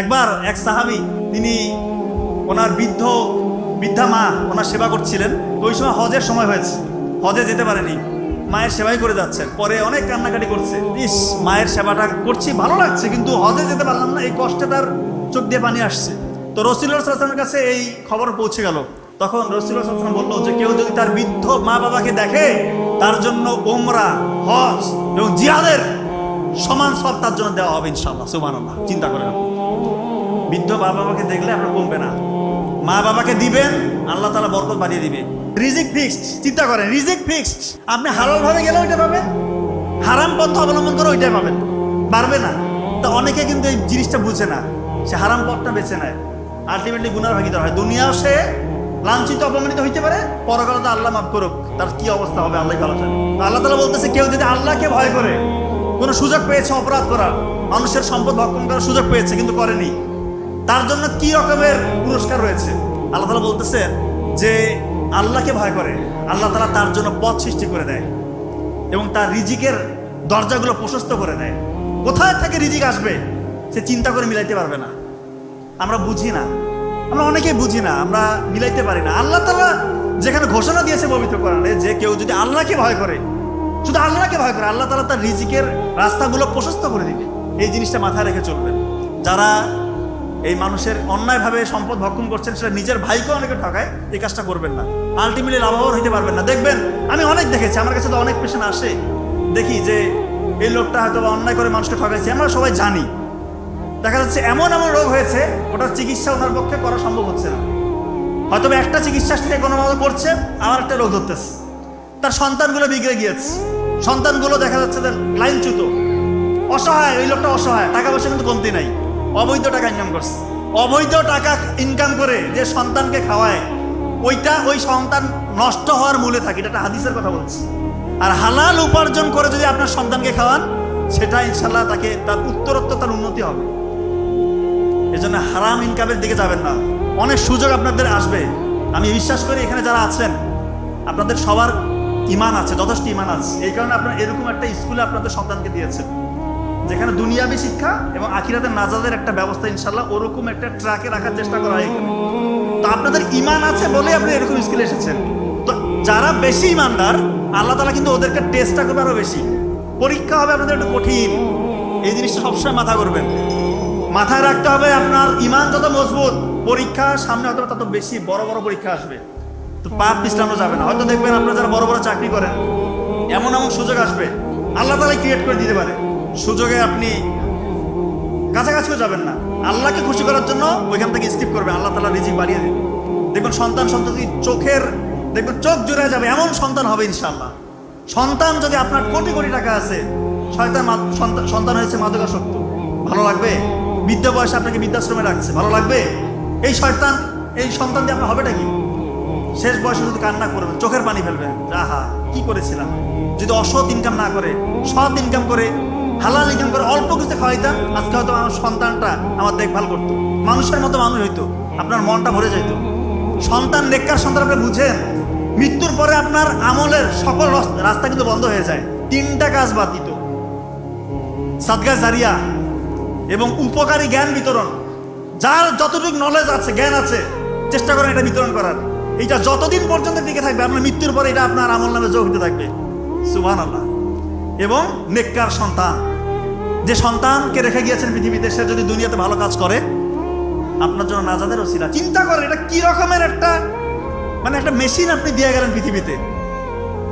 একবার এক সাহাবি, তিনি ওনার বৃদ্ধ, বৃদ্ধা মা, ওনার সেবা করছিলেন। ওই সময় হজের সময় হয়েছে। হজে যেতে পারেনি। মায়ের সেবাই করে যাচ্ছেন পরে অনেক কান্নাকাটি করছে। ইস, মায়ের সেবাটা করছি, ভালো লাগছে, কিন্তু হজে যেতে পারলাম না। এই কষ্টে তার চোখ দিয়ে পানি আসছে। তো সাল্লামের কাছে এই খবর পৌঁছে গেল। তখন রসিল্লাহ সাল্লাম বলল যে, কেউ যদি তার বৃদ্ধ মা বাবাকে দেখে, তার জন্য ওমরা হজ এবং জিহাদের সমান সব তার জন্য দেওয়া হবে ইনশাল্লাহ সুমান চিন্তা করেন আপনি। বৃদ্ধ মা বাবাকে দেখলে আপনার কমবে না। মা বাবাকে দিবেন, আল্লাহ তালা বরকত বাড়িয়ে দিবে। রিজিক ফিক্সড, চিন্তা করেন, রিজিক ফিক্সড। আপনি হালাল ভাবে গেলে ওইটা পাবেন, হারাম পন্থা অবলম্বন করে ওইটাই পাবেন। পারবে না। তা অনেকে কিন্তু এই জিনিসটা বুঝে না। সে হারাম পথটা বেছে নেয়। আলটিমেটলি গুনার ভাগিদার হয়। দুনিয়াও সে লাঞ্ছিত, অপমানিত হইতে পারে পরকালে তো আল্লাহ মাফ করুক। তার কি অবস্থা হবে আল্লাহ ভালো জানে। আল্লাহ তালা বলতেছে, কেউ যদি আল্লাহকে ভয় করে, কোনো সুযোগ পেয়েছে অপরাধ করার, মানুষের সম্পদ ভক্ষণ করার সুযোগ পেয়েছে, কিন্তু করেনি। তার জন্য কি রকমের পুরস্কার রয়েছে? আল্লাহ তালা বলতেছেন যে আল্লাহকে ভয় করে। আল্লাহ তালা তার জন্য পথ সৃষ্টি করে দেয় এবং তার রিজিকের দরজাগুলো প্রশস্ত করে দেয়। কোথায় থেকে রিজিক আসবে? সে চিন্তা করে মিলাইতে পারবে না। আমরা বুঝি না। আমরা অনেকেই বুঝি না, আমরা মিলাইতে পারি না। আল্লাহ তালা যেখানে ঘোষণা দিয়েছে পবিত্র কোরআনে যে কেউ যদি আল্লাহকে ভয় করে, শুধু আল্লাহকে ভয় করে, আল্লাহ তালা তার রিজিকের রাস্তাগুলো প্রশস্ত করে দিবে। এই জিনিসটা মাথায় রেখে চলবেন। যারা এই মানুষের অন্যায়ভাবে সম্পদ ভক্ষণ করছেন, সেটা নিজের ভাইকেও অনেকে ঠকায়, এই কাজটা করবেন না। আলটিমেটলি লাভবান হইতে পারবেন না। দেখবেন, আমি অনেক দেখেছি, আমার কাছে তো অনেক পেশেন্ট আসে। দেখি যে এই লোকটা হয়তো অন্যায় করে মানুষকে ঠকাইছে, আমরা সবাই জানি। দেখা যাচ্ছে এমন এমন রোগ হয়েছে, ওটার চিকিৎসা ওনার পক্ষে করা সম্ভব হচ্ছে না। হয়তো একটা চিকিৎসা থেকে কোনো মতো করছে, আবার একটা রোগ ধরতেছে। তার সন্তানগুলো বিগড়ে গিয়েছে। সন্তানগুলো দেখা যাচ্ছে লাইনচ্যুত। অসহায়, ওই লোকটা অসহায়, টাকা পয়সা কিন্তু কমতি নাই। অবৈধ টাকা ইনকাম করছে। অবৈধ টাকা ইনকাম করে যে সন্তানকে খাওয়ায়, ওইটা ওই সন্তান নষ্ট হওয়ার মূলে থাকে, এটা হাদিসের কথা বলছি। আর হালাল উপার্জন করে যদি আপনার সন্তানকে খাওয়ান, সেটা ইনশাল্লাহ তাকে তার উত্তরোত্তর তার উন্নতি হবে। এজন্য হারাম ইনকামের দিকে যাবেন না। অনেক সুযোগ আপনাদের আসবে। আমি বিশ্বাস করি এখানে যারা আছেন, আপনাদের সবার ইমান আছে, যথেষ্ট ইমান আছে। এই কারণে আপনার এরকম একটা স্কুলে আপনাদের সন্তানকে দিয়েছেন। যেখানে দুনিয়াবি শিক্ষা এবং আখিরাতের নাজাদের একটা ব্যবস্থা ইনশাল্লাহ ওরকম একটা ট্রাকে রাখার চেষ্টা করা হয় তো আপনাদের ইমান আছে বলে আপনি এরকম স্কুলে এসেছেন। তো যারা বেশি ইমানদার আল্লাহ তালা কিন্তু ওদেরকে টেস্টটা করবে আরও বেশি। পরীক্ষা হবে আপনাদের একটু কঠিন। এই জিনিসটা সবসময় মাথা করবেন মাথায় রাখতে হবে আপনার ইমান যত মজবুত, পরীক্ষা সামনে হয়তো তত বেশি বড় বড় পরীক্ষা আসবে। তো পাপ বিশ্রানো যাবে না। হয়তো দেখবেন আপনারা যারা বড় বড় চাকরি করেন, এমন এমন সুযোগ আসবে, আল্লাহ তালা ক্রিয়েট করে দিতে পারে। সুযোগে আপনি কাছাকাছিও যাবেন না। আল্লাহকে খুশি করার জন্য ওইখান থেকে স্কিপ করবে। আল্লাহ তালা রিজিক বাড়িয়ে দেবে। দেখুন সন্তান সন্ততি চোখের, দেখবেন চোখ জুড়ে যাবে, এমন সন্তান হবে ইনশাল্লাহ সন্তান যদি আপনার কোটি কোটি টাকা আছে, শয়তান সন্তান- হয়েছে মাদকাসক্ত। ভালো লাগবে? বৃদ্ধ বয়সে আপনাকে বৃদ্ধাশ্রমে রাখছে। ভালো লাগবে? এই শয়তান, এই সন্তান দিয়ে আপনার হবেটা কি? শেষ বয়সে যদি কান্না করবেন, চোখের পানি ফেলবেন। আহা, কি করেছিলাম? যদি অসৎ ইনকাম না করে, সৎ ইনকাম করে হালাল ইনকাম করে অল্প কিছু খাওয়াইতাম, আজকে হয়তো আমার সন্তানটা আমার দেখভাল করতো। মানুষের মতো মানুষ হইতো, আপনার মনটা ভরে যেত সন্তান নেককার সন্তান আপনি বুঝেন, মৃত্যুর পরে আপনার আমলের সকল রাস্তা কিন্তু বন্ধ হয়ে যায়। তিনটা কাজ বাতিত সাদগা জারিয়া এবং উপকারী জ্ঞান বিতরণ। যার যতটুকু নলেজ আছে, জ্ঞান আছে, চেষ্টা করেন এটা বিতরণ করার। এটা যতদিন পর্যন্ত টিকে থাকবে, আপনার মৃত্যুর পরে এটা আপনার আমল নামে যোগ হতে থাকবে। সুবান আল্লাহ এবং নেককার সন্তান। যে সন্তানকে রেখে গিয়েছেন পৃথিবীতে, সে যদি দুনিয়াতে ভালো কাজ করে, আপনার জন্য নাজাদের ওসিলা। চিন্তা করেন, এটা কি রকমের একটা মানে একটা মেশিন আপনি দিয়ে গেলেন পৃথিবীতে।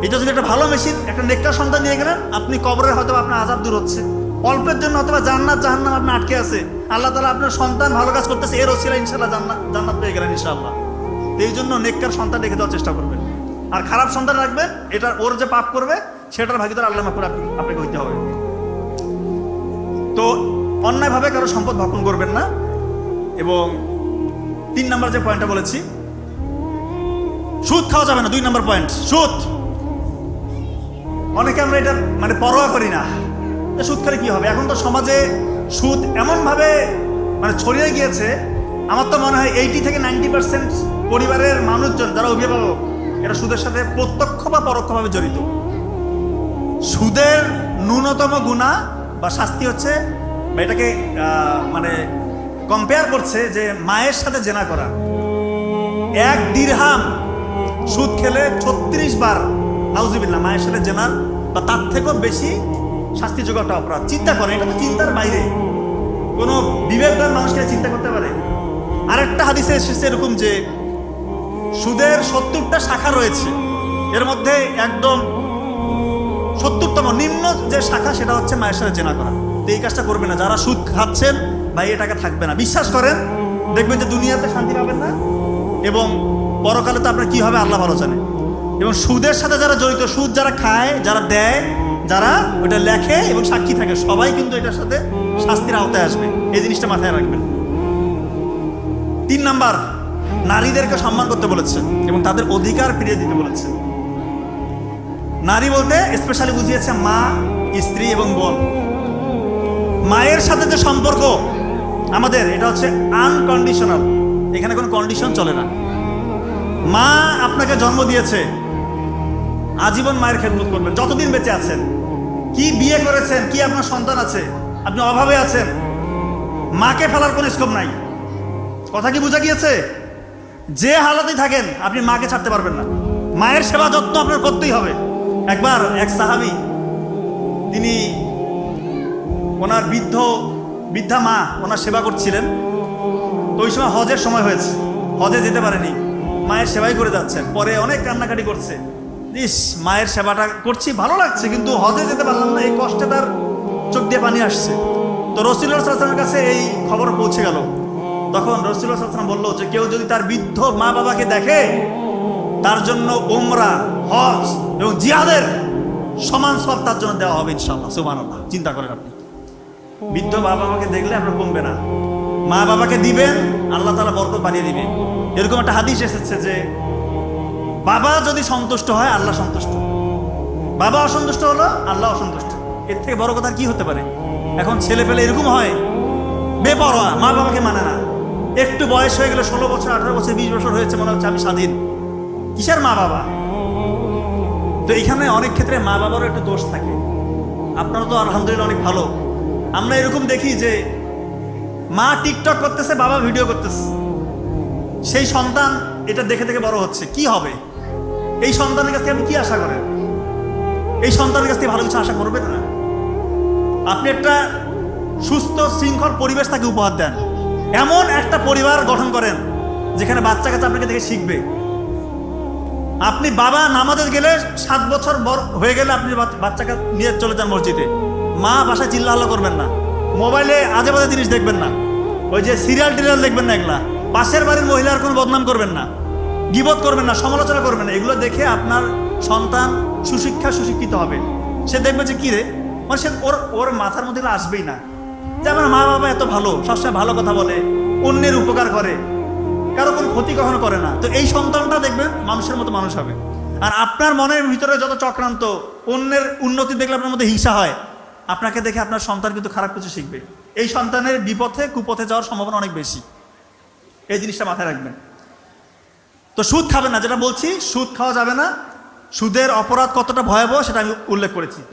এটা যদি একটা ভালো মেশিন, একটা নেককার সন্তান নিয়ে গেলেন, আপনি কবরে হয়তো আপনার আজাদ দূর হচ্ছে। অল্পের জন্য অথবা জান্নাত, জাহান্নাম আপনার আটকে আছে। আল্লাহ তালা আপনার সন্তান ভালো কাজ করতেছে, এর ওসিলা ইনশাল্লাহ জান্নাত জান্নাত পেয়ে গেলেন ইনশাআল্লাহ। তো এই জন্য নেককার সন্তান রেখে দেওয়ার চেষ্টা করবেন। আর খারাপ সন্তান রাখবেন এটা ওর যে পাপ করবে সেটার ভাগিদার আল্লাহ মাকুর আপনাকে হইতে হবে। তো অন্যায়ভাবে কারও সম্পদ ভক্ষণ করবেন না। এবং তিন নম্বর যে পয়েন্টটা বলেছি, সুদ খাওয়া যাবে না, দুই নম্বর পয়েন্ট সুদ। অনেকে আমরা এটা মানে পরোয়া করি না। সুদ খেলে কি হবে? এখন তো সমাজে সুদ এমনভাবে মানে ছড়িয়ে গিয়েছে, আমার তো মনে হয় এইটি থেকে নাইনটি পার্সেন্ট পরিবারের মানুষজন, যারা অভিভাবক, এরা সুদের সাথে প্রত্যক্ষ বা পরোক্ষভাবে জড়িত। সুদের ন্যূনতম গুণা বা শাস্তি হচ্ছে এটাকে মানে কম্পেয়ার করছে যে মায়ের সাথে জেনা করা। এক দিরহাম সুদ খেলে ছত্রিশ বার নাউজিবিল্লা মায়ের সাথে জেনার বা তার থেকেও বেশি শাস্তিযোগ্য একটা অপরাধ। চিন্তা করে এটা তো চিন্তার বাইরে। কোনো বিবেকবান মানুষকে চিন্তা করতে পারে। আরেকটা হাদিসে এসেছে এরকম যে সুদের সত্তরটা শাখা রয়েছে। এর মধ্যে একদম সত্তরতম নিম্ন যে শাখা, সেটা হচ্ছে মায়ের সাথে জেনা করা। তো এই কাজটা করবে না। যারা সুদ খাচ্ছেন, ভাই, এ টাকা থাকবে না। বিশ্বাস করেন, দেখবেন যে দুনিয়াতে শান্তি পাবেন না। এবং পরকালে তো আপনার কি হবে, আল্লাহ ভালো জানে। এবং সুদের সাথে যারা জড়িত, সুদ যারা খায়, যারা দেয়, যারা ওটা লেখে এবং সাক্ষী থাকে, সবাই কিন্তু এটার সাথে শাস্তির আওতায় আসবে। এই জিনিসটা মাথায় রাখবেন। তিন নাম্বার, নারীদেরকে সম্মান করতে বলেছে এবং তাদের অধিকার ফিরিয়ে দিতে বলেছে। নারী বলতে স্পেশালি বুঝিয়েছে মা, স্ত্রী এবং বোন। মায়ের সাথে যে সম্পর্ক আমাদের, এটা হচ্ছে আনকন্ডিশনাল এখানে কোনো কন্ডিশন চলে না। মা আপনাকে জন্ম দিয়েছে, আজীবন মায়ের খেদমত করবেন। যতদিন বেঁচে আছেন, কি বিয়ে করেছেন, কি আপনার সন্তান আছে, আপনি অভাবে আছেন, মাকে ফেলার কোনো স্কোপ নাই। কথা কি বোঝা গিয়েছে? যে হালতেই থাকেন, আপনি মাকে ছাড়তে পারবেন না। মায়ের সেবা যত্ন আপনার করতেই হবে। একবার এক সাহাবি, তিনি ওনার বৃদ্ধ, বৃদ্ধা মা ওনার সেবা করছিলেন। তো ওই সময় হজের সময় হয়েছে। হজে যেতে পারেনি। মায়ের সেবাই করে যাচ্ছেন পরে অনেক কান্নাকাটি করছে। ইস, মায়ের সেবাটা করছি, ভালো লাগছে, কিন্তু হজে যেতে পারলাম না। এই কষ্টে তার চোখ দিয়ে পানি আসছে। তো রসিল্লাহ সাল্লামের কাছে এই খবর পৌঁছে গেল। তখন রসিল্লাহ সাল্লাম বলল যে, কেউ যদি তার বৃদ্ধ মা বাবাকে দেখে, তার জন্য উমরা হজ এবং জিহাদের সমান সব তার জন্য দেওয়া হবে ইনশাল্লাহ সুমান চিন্তা করেন আপনি। বৃদ্ধ বাবা বাবাকে দেখলে আপনার কমবে না। মা বাবাকে দিবেন, আল্লাহ তালা বরকত বাড়িয়ে দিবে। এরকম একটা হাদিস এসেছে যে, বাবা যদি সন্তুষ্ট হয়, আল্লাহ সন্তুষ্ট। বাবা অসন্তুষ্ট হলো, আল্লাহ অসন্তুষ্ট। এর থেকে বড় কথা কি হতে পারে? এখন ছেলে পেলে এরকম হয়, বেপরোয়া, মা বাবাকে মানে না। একটু বয়স হয়ে গেলে ষোলো বছর, আঠারো বছর, বিশ বছর হয়েছে, মনে হচ্ছে আমি স্বাধীন। কিসের মা বাবা? তো এখানে অনেক ক্ষেত্রে মা বাবারও একটু দোষ থাকে। আপনারা তো আলহামদুলিল্লাহ অনেক ভালো। আমরা এরকম দেখি যে মা টিকটক করতেছে, বাবা ভিডিও করতেছে। সেই সন্তান এটা দেখে দেখে বড় হচ্ছে। কি হবে? এই সন্তানের কাছ থেকে আপনি কি আশা করেন? এই সন্তানের কাছ থেকে ভালো কিছু আশা করবেন না? আপনি একটা সুস্থ, শৃঙ্খল পরিবেশ তাকে উপহার দেন। এমন একটা পরিবার গঠন করেন, যেখানে বাচ্চা কাচ্চা আপনাকে দেখে শিখবে। আপনি বাবা নামাজে গেলে সাত বছর বড় হয়ে গেলে আপনি বাচ- বাচ্চাকে নিয়ে চলে যান মসজিদে। মা বাসায় চিল্লাহল্লা করবেন না। মোবাইলে আজে বাজে জিনিস দেখবেন না। ওই যে সিরিয়াল টিরিয়াল দেখবেন না এগুলা। পাশের বাড়ির মহিলার কোনো বদনাম করবেন না। গিবত করবেন না, সমালোচনা করবেন না। এগুলো দেখে আপনার সন্তান সুশিক্ষা সুশিক্ষিত হবে। সে দেখবে যে কি রে? মানে সে ওর ওর মাথার মধ্যে আসবেই না। যে আমার মা বাবা এত ভালো, সবসময় ভালো কথা বলে, অন্যের উপকার করে। কারও কোনো ক্ষতি কখনো করে না। তো এই সন্তানটা দেখবেন মানুষের মতো মানুষ হবে। আর আপনার মনের ভিতরে যত চক্রান্ত, অন্যের উন্নতি দেখলে আপনার মধ্যে হিংসা হয়। আপনাকে দেখে আপনার সন্তান কিন্তু খারাপ কিছু শিখবে। এই সন্তানের বিপথে, কুপথে যাওয়ার সম্ভাবনা অনেক বেশি। এই জিনিসটা মাথায় রাখবেন। তো সুদ খাবেন না, যেটা বলছি, সুদ খাওয়া যাবে না। সুদের অপরাধ কতটা ভয়াবহ, সেটা আমি উল্লেখ করেছি।